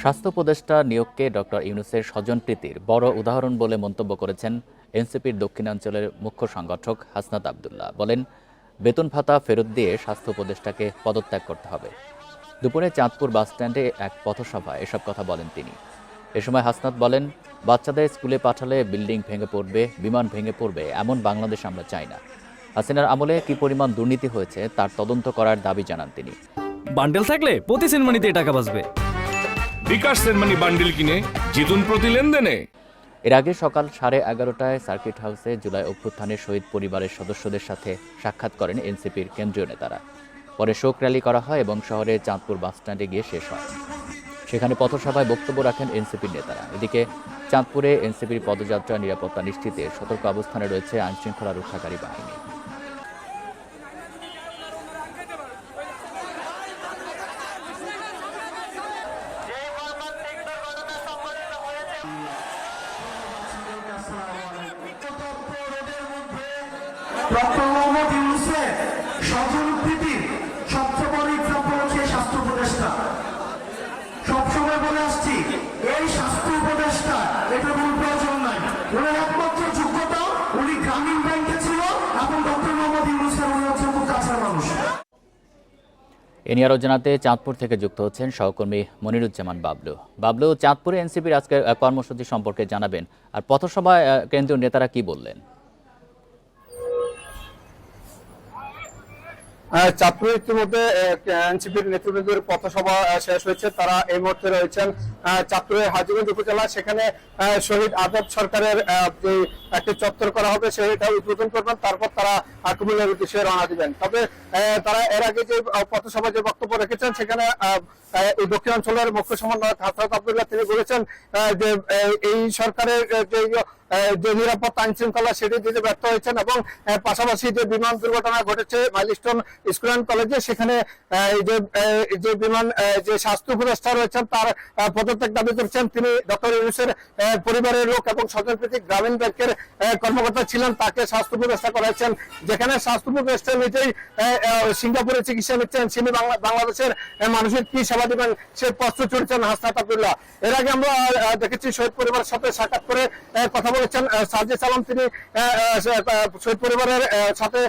স্বাস্থ্য উপদেষ্টা নিয়োগকে ডক্টর ইউনুসের স্বজনপ্রীতির বড় উদাহরণ বলে মন্তব্য করেছেন এনসিপির দক্ষিণাঞ্চলের মুখ্য সংগঠক হাসনাত আবদুল্লাহ। বলেন, বেতন ভাতা ফেরত দিয়ে স্বাস্থ্য উপদেষ্টাকে পদত্যাগ করতে হবে। দুপুরে চাঁদপুর বাসস্ট্যান্ডে এক পথসভায় এসব কথা বলেন তিনি। এ সময় হাসনাত বলেন, বাচ্চাদের স্কুলে পাঠালে বিল্ডিং ভেঙে পড়বে, বিমান ভেঙে পড়বে, এমন বাংলাদেশ আমরা চাই না। হাসিনার আমলে কি পরিমাণ দুর্নীতি হয়েছে তার তদন্ত করার দাবি জানান তিনি। বান্ডেল থাকলে প্রতি সেনমানিতে টাকা বাঁচবে। বিকাশ সেনমানি বান্ডিল কিনে জিতুন প্রতি লেনদেনে। এর আগে সকাল সাড়ে এগারোটায় সার্কিট হাউসে জুলাই অভ্যুত্থানের শহীদ পরিবারের সদস্যদের সাথে সাক্ষাৎ করেন এনসিপির কেন্দ্রীয় নেতারা। পরে শোক র্যালি করা হয় এবং শহরে চাঁদপুর বাসস্ট্যান্ডে গিয়ে শেষ হয়। সেখানে পথসভায় বক্তব্য রাখেন এনসিপির নেতারা। এদিকে চাঁদপুরে এনসিপির পদযাত্রা নিরাপত্তা নিশ্চিতে সতর্ক অবস্থানে রয়েছে আইনশৃঙ্খলা রক্ষাকারী বাহিনী। ডক্টর মোহাম্মদ ইউনুসের স্বজনপ্রীতির সবচেয়ে বড় এক্সাম্পল হচ্ছে স্বাস্থ্য উপদেষ্টা। সবসময় বলে আসছি এই স্বাস্থ্য উপদেষ্টা এটা কোনো প্রয়োজন নাই। ওনার একমাত্র যোগ্যতা উনি গ্রামীণ ব্যাংকে ছিল এবং ডক্টর মোহাম্মদ ইউনুসের উনি হচ্ছে খুব কাছের মানুষ। এ নিয়ে আরও জানাতে চাঁদপুর থেকে যুক্ত হচ্ছেন সহকর্মী মনিরুজ্জামান বাবলু। বাবলু চাঁদপুরে এনসিপির আজকের আহ, কর্মসূচি সম্পর্কে জানাবেন। আর পথসভায় কেন্দ্রীয় নেতারা কি বললেন? চাঁদপুরে ইতিমধ্যে এনসিপির নেতৃবৃন্দের পথসভা শেষ হয়েছে। তারা এই মুহূর্তে রয়েছেন চাঁদপুরের হাজিগঞ্জ উপজেলা। সেখানে শহীদ আদব সরকারের যে একটি চত্বর করা হবে, সেটা উদ্বোধন করবেন। তারপর তারা কুমিল্লার উদ্দেশ্যে রওনা দিবেন। তবে তারা এর আগে যে পথসভা যে বক্তব্য রেখেছেন, সেখানে এই দক্ষিণাঞ্চলের মুখ্য সমন্বয়ক হাসরাত আব্দুল্লাহ তিনি বলেছেন যে এই সরকারের যে যে নিরাপত্তা আইন শৃঙ্খলা সেটি দিতে ব্যর্থ হয়েছেন এবং পাশাপাশি যে বিমান দুর্ঘটনা ঘটেছে মাইলস্টোন স্কুল অ্যান্ড কলেজে, সেখানে যে বিমান যে স্বাস্থ্য উপদেষ্টা রয়েছেন, তার পদত্যাগ দাবি করছেন তিনি। ডক্টর ইউনুসের পরিবারের লোক এবং স্বজনপ্রীতি গ্রামীণ ব্যাংকের কর্মকর্তা ছিলেন, তাকে স্বাস্থ্য উপদেষ্টা করাইছেন। যেখানে স্বাস্থ্য উপদেষ্টা নিজেই সিঙ্গাপুরে চিকিৎসা নিচ্ছেন। তিনি বাংলাদেশের মানুষের কি সেবা দিবেন, সে প্রশ্ন চড়ছেন হাসনাত আব্দুল্লাহ। এর আগে আমরা দেখেছি শহীদ পরিবারের সাথে সাক্ষাৎ করে কথা বলেছেন সাজিদ সালাম তিনি শহীদ পরিবারের সাথে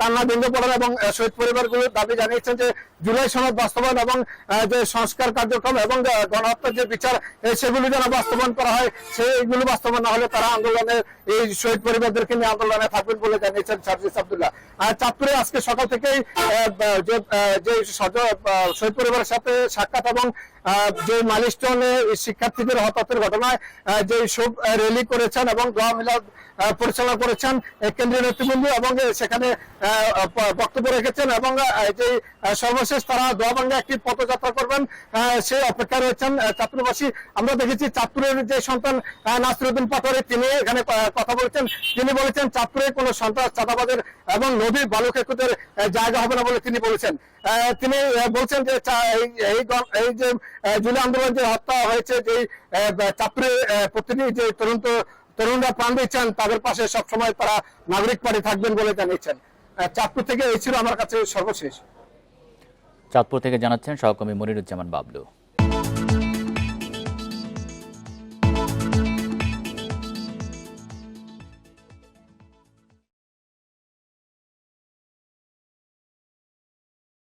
কান্না ভেঙে পড়েন এবং শহীদ পরিবারগুলোর দাবি জানিয়েছেন যে জুলাই সনদ বাস্তবায়ন এবং যে সংস্কার কার্যক্রম এবং গণহত্যার যে বিচার সেগুলি যেন বাস্তবায়ন করা হয় সেইগুলো বাস্তবায়ন না হলে তারা আন্দোলনে এই শহীদ পরিবারদেরকে নিয়ে আন্দোলনে থাকবেন বলে জানিয়েছেন সার্জিস আব্দুল্লাহ। আর চাঁদপুরে আজকে সকাল থেকেই যে শহীদ পরিবারের সাথে সাক্ষাৎ এবং যে মাইলস্টোনে শিক্ষার্থীদের হতাহতের ঘটনায় যে আহ, র্যালি করেছেন এবং দোয়া মিলাদ পরিচালনা করেছেন কেন্দ্রীয় নেতৃবৃন্দ এবং সেখানে বক্তব্য রেখেছেন এবং যে সর্বশেষ তারা দোয়া ভাঙ্গে একটি পথযাত্রা করবেন সেই অপেক্ষা রয়েছেন চাঁদপুরবাসী। আমরা দেখেছি চাঁদপুরের যে সন্তান নাসিরুদ্দিন পাটোয়ারি, তিনি এখানে কথা বলেছেন। তিনি বলেছেন চাঁদপুরে কোনো সন্ত্রাস চাঁদাবাদের এবং নদী বালু খেকুদের জায়গা হবে না বলে তিনি বলেছেন। তিনি বলছেন যে এই যে জুলাই আন্দোলন যে হত্যা হয়েছে যে চাঁদপুরে প্রতিটি যে তরুণ তরুণরা প্রাণ দিচ্ছেন, তাদের পাশে সবসময় তারা নাগরিক পার্টি থাকবেন বলে জানিয়েছেন চাঁদপুর থেকে এই ছিল আমার কাছে সর্বশেষ। চাঁদপুর থেকে জানাচ্ছেন সহকর্মী মনিরুজ্জামান বাবলু।